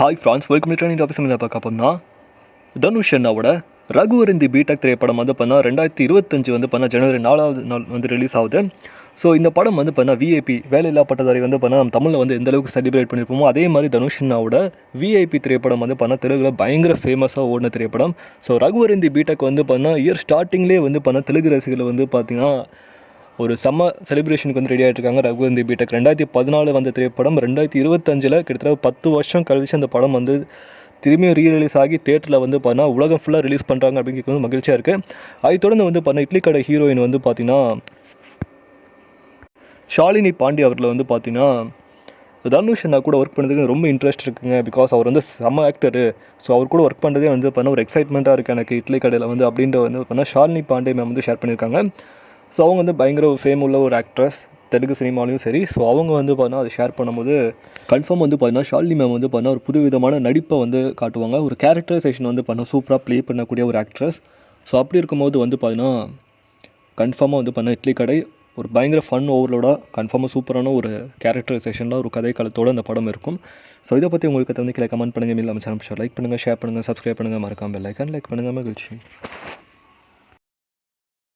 Hi friends welcome to இந்த office பார்க்க போனா தனுஷ் அண்ணாவோட ரகுவரந்தி பிடெக் திரைப்படம் வந்து பண்ணால் ரெண்டாயிரத்தி இருபத்தஞ்சு வந்து பண்ணால் ஜனவரி நாலாவது நாள் வந்து ரிலீஸ் ஆகுது. ஸோ இந்த படம் வந்து பண்ணால் விஐபி வேலையில்லா பட்டதாரி வந்து பண்ணால் நம்ம தமிழில் வந்து எந்த அளவுக்கு செலிப்ரேட் பண்ணியிருப்போமோ அதே மாதிரி தனுஷ் அண்ணாவோட விஐபி திரைப்படம் வந்து பண்ணால் தெலுங்கில் பயங்கர ஃபேமஸாக ஓடின திரைப்படம். ஸோ ரகுவரந்தி பிடெக் வந்து பண்ணால் இயர் ஸ்டார்டிங்லேயே வந்து பண்ணால் தெலுங்கு ரசிகர்கள் வந்து பார்த்திங்கன்னா ஒரு செம்ம செலிப்ரேஷனுக்கு வந்து ரெடி ஆகிட்டு இருக்காங்க ரகுவந்தி ரெண்டாயிரத்தி பதினாலு வந்த திரைப்படம் ரெண்டாயிரத்தி இருபத்தஞ்சில் கிட்டத்தட்ட பத்து வருஷம் கழிச்சு அந்த படம் வந்து திரும்பியும் ரீ ரிலீஸ் ஆகி தேட்டரில் வந்து பார்த்தீங்கன்னா உலகம் ஃபுல்லாக ரிலீஸ் பண்ணுறாங்க அப்படிங்கிறது வந்து மகிழ்ச்சியாக இருக்குது அதை தொடர்ந்து வந்து பார்த்தீங்கன்னா இட்லி கடை ஹீரோயின் வந்து பார்த்தீங்கன்னா ஷாலினி பாண்டி அவரில் வந்து பார்த்தீங்கன்னா தனுஷ் அண்ணா கூட ஒர்க் பண்ணுறதுக்கு ரொம்ப இன்ட்ரெஸ்ட் இருக்குங்க. பிகாஸ் அவர் வந்து செம்ம ஆக்டரு ஸோ அவர் கூட ஒர்க் பண்ணுறதே வந்து பண்ண ஒரு எக்ஸைட்மெண்ட்டாக இருக்குது எனக்கு இட்லி கடையில் வந்து அப்படின்ற வந்து பண்ணால் ஷாலினி பாண்டே மேம் வந்து ஷேர் பண்ணியிருக்காங்க. ஸோ அவங்க வந்து பயங்கர ஃபேம் உள்ள ஒரு ஆக்ட்ரஸ் தெலுங்கு சினிமாலையும் சரி. ஸோ அவங்க வந்து பார்த்தீங்கன்னா அதை ஷேர் பண்ணும்போது கன்ஃபார்ம் வந்து பார்த்தீங்கன்னா ஷாலினி மேம் வந்து பார்த்தீங்கன்னா ஒரு புது விதமான நடிப்பை வந்து காட்டுவாங்க. ஒரு கேரக்டரைசேஷன் வந்து பண்ண சூப்பராக ப்ளே பண்ணக்கூடிய ஒரு ஆக்ட்ரஸ் ஸோ அப்படி இருக்கும்போது வந்து பார்த்தீங்கன்னா கன்ஃபார்மாக வந்து பண்ண இட்லி கடை ஒரு பயங்கர ஃபன் ஓவர்லோடாக கன்ஃபார்மாக சூப்பரான ஒரு கேரக்டரைசேஷனில் ஒரு கதை காலத்தோடு அந்த படம் இருக்கும். ஸோ இதை பற்றி உங்களுக்கு வந்து கீழே கமெண்ட் பண்ணுங்கள் இல்லை நம்ம சேனல் லைக் பண்ணுங்கள் ஷேர் பண்ணுங்கள் சப்ஸ்கிரைப் பண்ணுங்கள் மறக்காமல் லைக் அண்ட் லைக் பண்ணுங்கள் மகிழ்ச்சி.